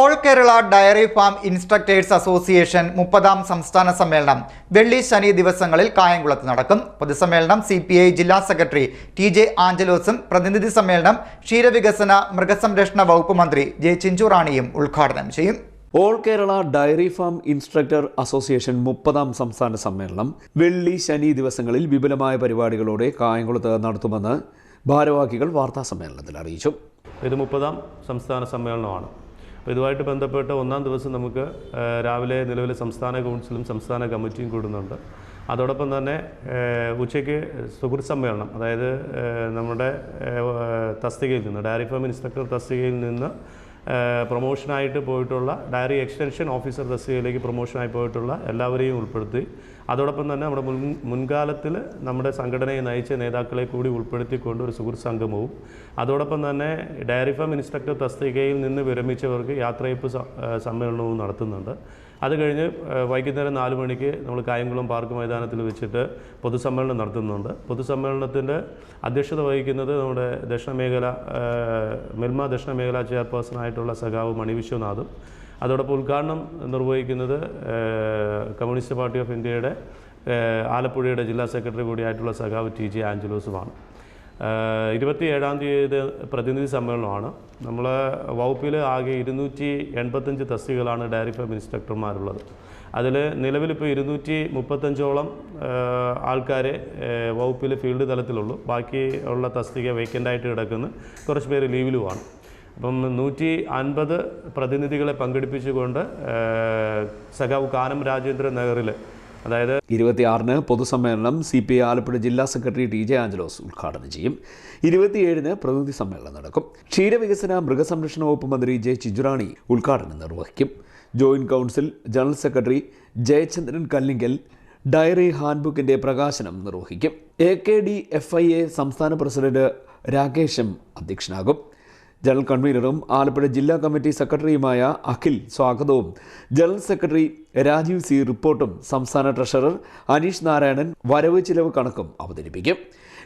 All Kerala dairy farm instructors association മുപ്പതാം സംസ്ഥാന സമ്മേളനം വെള്ളി ശനി ദിവസങ്ങളിൽ കായംകുളത്ത് നടക്കും. പൊതുസമ്മേളനം സി പി ഐ ജില്ലാ സെക്രട്ടറി ടി ജെ ആഞ്ചലോസും പ്രതിനിധി സമ്മേളനം ക്ഷീരവികസന മൃഗസംരക്ഷണ വകുപ്പ് മന്ത്രി ജെ ചിഞ്ചുറാണിയും ഉദ്ഘാടനം ചെയ്യും. All Kerala dairy farm instructor association മുപ്പതാം സംസ്ഥാന സമ്മേളനം വെള്ളി ശനി ദിവസങ്ങളിൽ വിപുലമായ പരിപാടികളോടെ കായംകുളത്ത് നടത്തുമെന്ന് ഭാരവാഹികൾ വാർത്താ സമ്മേളനത്തിൽ അറിയിച്ചു. ഇത് മുപ്പതാം സംസ്ഥാന സമ്മേളനമാണ്. അപ്പോൾ ഇതുമായിട്ട് ബന്ധപ്പെട്ട് ഒന്നാം ദിവസം നമുക്ക് രാവിലെ നിലവിലെ സംസ്ഥാന കൗൺസിലും സംസ്ഥാന കമ്മിറ്റിയും കൂടുന്നുണ്ട്. അതോടൊപ്പം തന്നെ ഉച്ചയ്ക്ക് സുഹൃത്ത് സമ്മേളനം അതായത് നമ്മുടെ തസ്തികയിൽ നിന്ന് ഡയറി ഫാം ഇൻസ്പെക്ടർ തസ്തികയിൽ നിന്ന് പ്രൊമോഷനായിട്ട് പോയിട്ടുള്ള ഡയറി എക്സ്റ്റൻഷൻ ഓഫീസർ തസ്തികയിലേക്ക് പ്രൊമോഷനായി പോയിട്ടുള്ള എല്ലാവരെയും ഉൾപ്പെടുത്തി അതോടൊപ്പം തന്നെ നമ്മുടെ മുൻ മുൻകാലത്തിൽ നമ്മുടെ സംഘടനയെ നയിച്ച നേതാക്കളെ കൂടി ഉൾപ്പെടുത്തിക്കൊണ്ട് ഒരു സുഹൃത്ത് സംഗമവും. അതോടൊപ്പം തന്നെ ഡയറി ഫാം ഇൻസ്ട്രക്ടർ തസ്തികയിൽ നിന്ന് വിരമിച്ചവർക്ക് യാത്രയപ്പ് സമ്മേളനവും നടത്തുന്നുണ്ട്. അത് കഴിഞ്ഞ് വൈകുന്നേരം നാല് മണിക്ക് നമ്മൾ കായംകുളം പാർക്ക് മൈതാനത്തിൽ വെച്ചിട്ട് പൊതുസമ്മേളനം നടത്തുന്നുണ്ട്. പൊതുസമ്മേളനത്തിന്റെ അധ്യക്ഷത വഹിക്കുന്നത് നമ്മുടെ ദക്ഷിണ മേഖല മിൽമ ദക്ഷിണ മേഖല ചെയർപേഴ്സണായിട്ടുള്ള സഖാവ് മണി വിശ്വനാഥും അതോടൊപ്പം ഉദ്ഘാടനം നിർവഹിക്കുന്നത് കമ്മ്യൂണിസ്റ്റ് പാർട്ടി ഓഫ് ഇന്ത്യയുടെ ആലപ്പുഴയുടെ ജില്ലാ സെക്രട്ടറി കൂടിയായിട്ടുള്ള സഖാവ് ടി ജെ ആഞ്ചലോസുമാണ്. ഇരുപത്തി ഏഴാം തീയതി പ്രതിനിധി സമ്മേളനമാണ്. നമ്മൾ വകുപ്പിൽ ആകെ ഇരുന്നൂറ്റി എൺപത്തഞ്ച് തസ്തികകളാണ് ഡയറി ഫാം ഇൻസ്ട്രക്ടർമാരുള്ളത്. അതിൽ നിലവിലിപ്പോൾ ഇരുന്നൂറ്റി മുപ്പത്തഞ്ചോളം ആൾക്കാരെ വകുപ്പിൽ ഫീൽഡ് തലത്തിലുള്ളൂ. ബാക്കി ഉള്ള തസ്തിക വേക്കന്റായിട്ട് കിടക്കുന്നു കുറച്ച് പേര് ലീവിലുമാണ്. അപ്പം നൂറ്റി അൻപത് പ്രതിനിധികളെ പങ്കെടുപ്പിച്ചുകൊണ്ട് സഖാവ് കാനം രാജേന്ദ്ര നഗറിൽ അതായത് ഇരുപത്തിയാറിന് പൊതുസമ്മേളനം സി പി ഐ ആലപ്പുഴ ജില്ലാ സെക്രട്ടറി ടി ജെ ആഞ്ചലോസ് ഉദ്ഘാടനം ചെയ്യും. ഇരുപത്തിയേഴിന് പ്രതിനിധി സമ്മേളനം നടക്കും. ക്ഷീരവികസന മൃഗസംരക്ഷണ വകുപ്പ് മന്ത്രി ജെ ചിജുറാണി ഉദ്ഘാടനം നിർവഹിക്കും. Joint council general secretary Jayachandran Kallingal diary ഹാൻഡ്ബുക്കിന്റെ പ്രകാശനം നിർവഹിക്കും. A K D F I A സംസ്ഥാന പ്രസിഡന്റ് രാകേഷും അധ്യക്ഷനാകും. ജനറൽ കൺവീനറും ആലപ്പുഴ ജില്ലാ കമ്മിറ്റി സെക്രട്ടറിയുമായ അഖിൽ സ്വാഗതവും. ജനറൽ സെക്രട്ടറി രാജീവ് സി റിപ്പോർട്ടും സംസ്ഥാന ട്രഷറർ അനീഷ് നാരായണൻ വരവ് ചിലവ് കണക്കും അവതരിപ്പിക്കും.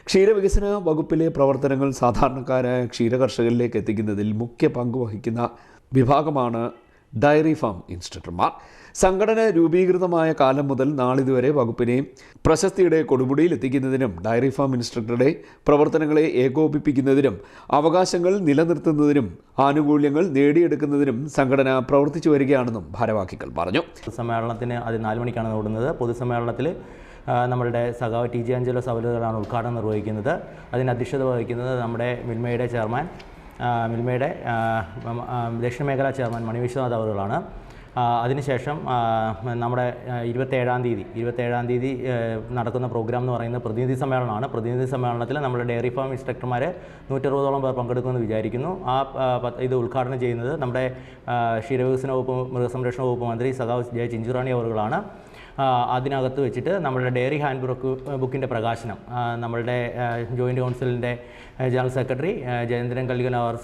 ക്ഷീരവികസന വകുപ്പിലെ പ്രവർത്തനങ്ങൾ സാധാരണക്കാരായ ക്ഷീരകർഷകരിലേക്ക് എത്തിക്കുന്നതിൽ മുഖ്യ പങ്ക് വഹിക്കുന്ന വിഭാഗമാണ് ഡയറി ഫാം ഇൻസ്ട്രക്ടർമാർ. സംഘടന രൂപീകൃതമായ കാലം മുതൽ നാളിതുവരെ വകുപ്പിനെ പ്രശസ്തിയുടെ കൊടുമുടിയിൽ എത്തിക്കുന്നതിനും ഡയറി ഫാം ഇൻസ്ട്രക്ടറുടെ പ്രവർത്തനങ്ങളെ ഏകോപിപ്പിക്കുന്നതിനും അവകാശങ്ങൾ നിലനിർത്തുന്നതിനും ആനുകൂല്യങ്ങൾ നേടിയെടുക്കുന്നതിനും സംഘടന പ്രവർത്തിച്ചു വരികയാണെന്നും ഭാരവാഹികൾ പറഞ്ഞു. സമ്മേളനത്തിന് അത് നാല് മണിക്കാണ് ഓടുന്നത്. പൊതുസമ്മേളനത്തിൽ നമ്മളുടെ സഖാവ് ടി ജി അഞ്ചലോ സവലുകളാണ് ഉദ്ഘാടനം നിർവഹിക്കുന്നത്. അതിന് അധ്യക്ഷത വഹിക്കുന്നത് നമ്മുടെ മിൽമയുടെ ചെയർമാൻ മിൽമയുടെ ദക്ഷിണ മേഖലാ ചെയർമാൻ മണി വിശ്വനാഥ് അവറുകളാണ്. അതിനുശേഷം നമ്മുടെ ഇരുപത്തേഴാം തീയതി ഇരുപത്തേഴാം തീയതി നടക്കുന്ന പ്രോഗ്രാം എന്ന് പറയുന്നത് പ്രതിനിധി സമ്മേളനമാണ്. പ്രതിനിധി സമ്മേളനത്തിൽ നമ്മുടെ ഡെയറി ഫാം ഇൻസ്ട്രക്ടർമാർ നൂറ്ററുപതോളം പേർ പങ്കെടുക്കുമെന്ന് വിചാരിക്കുന്നു. ആ ഇത് ഉദ്ഘാടനം ചെയ്യുന്നത് നമ്മുടെ ക്ഷീരവികസന വകുപ്പ് മൃഗസംരക്ഷണ വകുപ്പ് മന്ത്രി സഖാവ് ജയ ചിഞ്ചുറാണി അവറുകളാണ്. അതിനകത്ത് വെച്ചിട്ട് നമ്മുടെ ഡയറി ഹാൻഡ് ബുക്ക് ബുക്കിന്റെ പ്രകാശനം നമ്മളുടെ ജോയിന്റ് കൗൺസിലിന്റെ ജനറൽ സെക്രട്ടറി ജയേന്ദ്രൻ കല്ലികൻ അവർ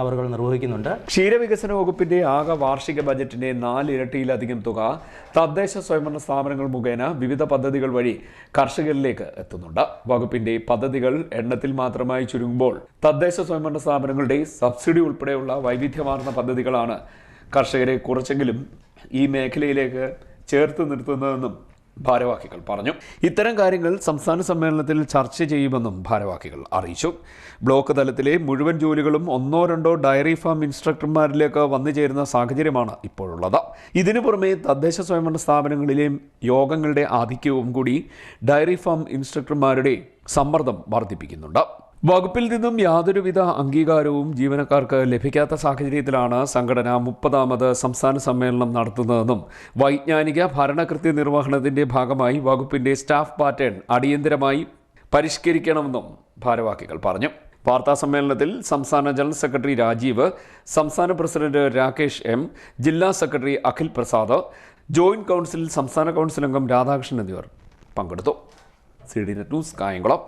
അവറുകൾ നിർവഹിക്കുന്നുണ്ട്. ക്ഷീരവികസന വകുപ്പിന്റെ ആകെ വാർഷിക ബജറ്റിന്റെ നാലിരട്ടിയിലധികം തുക തദ്ദേശ സ്വയംഭരണ സ്ഥാപനങ്ങൾ മുഖേന വിവിധ പദ്ധതികൾ വഴി കർഷകരിലേക്ക് എത്തുന്നുണ്ട്. വകുപ്പിന്റെ പദ്ധതികൾ എണ്ണത്തിൽ മാത്രമായി ചുരുങ്ങുമ്പോൾ തദ്ദേശ സ്വയംഭരണ സ്ഥാപനങ്ങളുടെ സബ്സിഡി ഉൾപ്പെടെയുള്ള വൈവിധ്യമാർന്ന പദ്ധതികളാണ് കർഷകരെ കുറച്ചെങ്കിലും ഈ മേഖലയിലേക്ക് ചേർത്ത് നിർത്തുന്നതെന്നും ഭാരവാഹികൾ പറഞ്ഞു. ഇത്തരം കാര്യങ്ങൾ സംസ്ഥാന സമ്മേളനത്തിൽ ചർച്ച ചെയ്യുമെന്നും ഭാരവാഹികൾ അറിയിച്ചു. ബ്ലോക്ക് തലത്തിലെ മുഴുവൻ ജോലികളും ഒന്നോ രണ്ടോ ഡയറി ഫാം ഇൻസ്ട്രക്ടർമാരിലേക്ക് വന്നു ചേരുന്ന സാഹചര്യമാണ് ഇപ്പോഴുള്ളത്. ഇതിനു പുറമെ തദ്ദേശ സ്വയംഭരണ സ്ഥാപനങ്ങളിലെ യോഗങ്ങളുടെ ആധിക്യവും കൂടി ഡയറി ഫാം ഇൻസ്ട്രക്ടർമാരുടെ സമ്മർദ്ദം വർദ്ധിപ്പിക്കുന്നുണ്ട്. വകുപ്പിൽ നിന്നും യാതൊരുവിധ അംഗീകാരവും ജീവനക്കാർക്ക് ലഭിക്കാത്ത സാഹചര്യത്തിലാണ് സംഘടന മുപ്പതാമത് സംസ്ഥാന സമ്മേളനം നടത്തുന്നതെന്നും വൈജ്ഞാനിക ഭരണകൃത്യ നിർവഹണത്തിന്റെ ഭാഗമായി വകുപ്പിന്റെ സ്റ്റാഫ് പാറ്റേൺ അടിയന്തരമായി പരിഷ്കരിക്കണമെന്നും ഭാരവാഹികൾ പറഞ്ഞു. വാർത്താ സമ്മേളനത്തിൽ സംസ്ഥാന ജനറൽ സെക്രട്ടറി രാജീവ് സംസ്ഥാന പ്രസിഡന്റ് രാകേഷ് എം ജില്ലാ secretary Akhil Prasad joint council സംസ്ഥാന കൗൺസിൽ അംഗം രാധാകൃഷ്ണൻ എന്നിവർ പങ്കെടുത്തു. C D net news Kayamkulam.